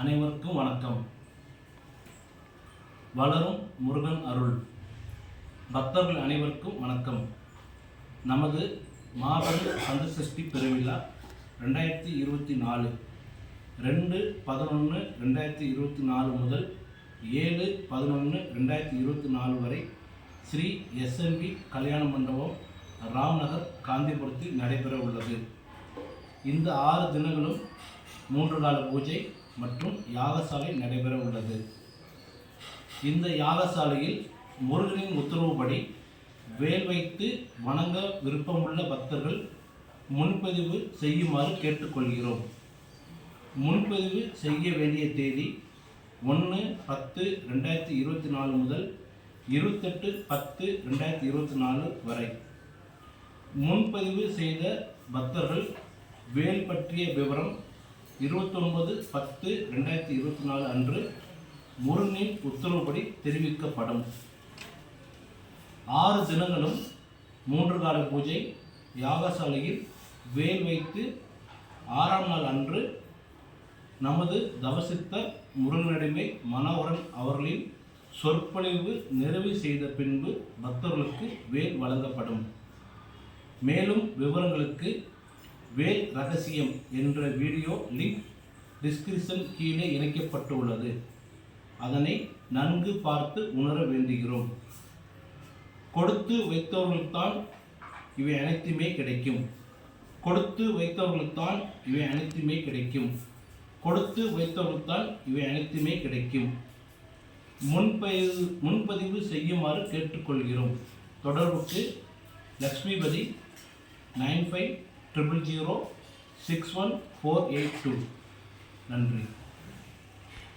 அனைவருக்கும் வணக்கம். வளரும் முருகன் அருள். பக்தர்கள் அனைவருக்கும் வணக்கம். நமது மாபெரும் சந்திரசஷ்டி பெருவிழா ரெண்டாயிரத்தி இருபத்தி நாலு. ரெண்டு பதினொன்று ரெண்டாயிரத்தி இருபத்தி நாலு முதல் ஏழு பதினொன்று ரெண்டாயிரத்தி இருபத்தி நாலு வரை ஸ்ரீ எஸ்என்பி கல்யாண மண்டபம் ராம்நகர் காந்திபுரத்தில் நடைபெற உள்ளது இந்த ஆறு தினங்களும் மூன்று கால பூஜை மற்றும் யாகசாலை நடைபெற உள்ளது. இந்த யாகசாலையில் முருகனின் உத்தரவுப்படி வேல் வைத்து வணங்க விருப்பமுள்ள பக்தர்கள் முன்பதிவு செய்யுமாறு கேட்டுக்கொள்கிறோம். முன்பதிவு செய்ய வேண்டிய தேதி ஒன்று பத்து ரெண்டாயிரத்தி இருபத்தி நாலு முதல் இருபத்தெட்டு பத்து ரெண்டாயிரத்தி இருபத்தி நாலு வரை. முன்பதிவு செய்த பக்தர்கள் வேல் பற்றிய விவரம் இருபத்தொன்பது பத்து ரெண்டாயிரத்தி இருபத்தி நாலு அன்று முருகனின் உத்தரவுப்படி தெரிவிக்கப்படும். ஆறு தினங்களும் மூன்று கால பூஜை யாகசாலையில் வேல் வைத்து ஆறாம் நாள் அன்று நமது தவசித்த முருகனடிமை மனோகரன் அவர்களின் சொற்பொழிவு நிறைவு செய்த பின்பு பக்தர்களுக்கு வேல் வழங்கப்படும். மேலும் விவரங்களுக்கு வேல் ரகசியம் என்ற வீடியோ லிங்க் டிஸ்கிரிப்ஷன் கீழே இணைக்கப்பட்டுள்ளது. அதனை நன்கு பார்த்து உணர வேண்டுகிறோம். கொடுத்து வைத்தவர்களுக்குத்தான் இவை அனைத்துமே கிடைக்கும். கொடுத்து வைத்தவர்களுக்குத்தான் இவை அனைத்துமே கிடைக்கும். கொடுத்து வைத்தவர்களுக்குத்தான் இவை அனைத்துமே கிடைக்கும். முன்பதிவு முன்பதிவு செய்யுமாறு கேட்டுக்கொள்கிறோம். தொடர்புக்கு Lakshmipathi nine five triple zero six one four eight two நன்றி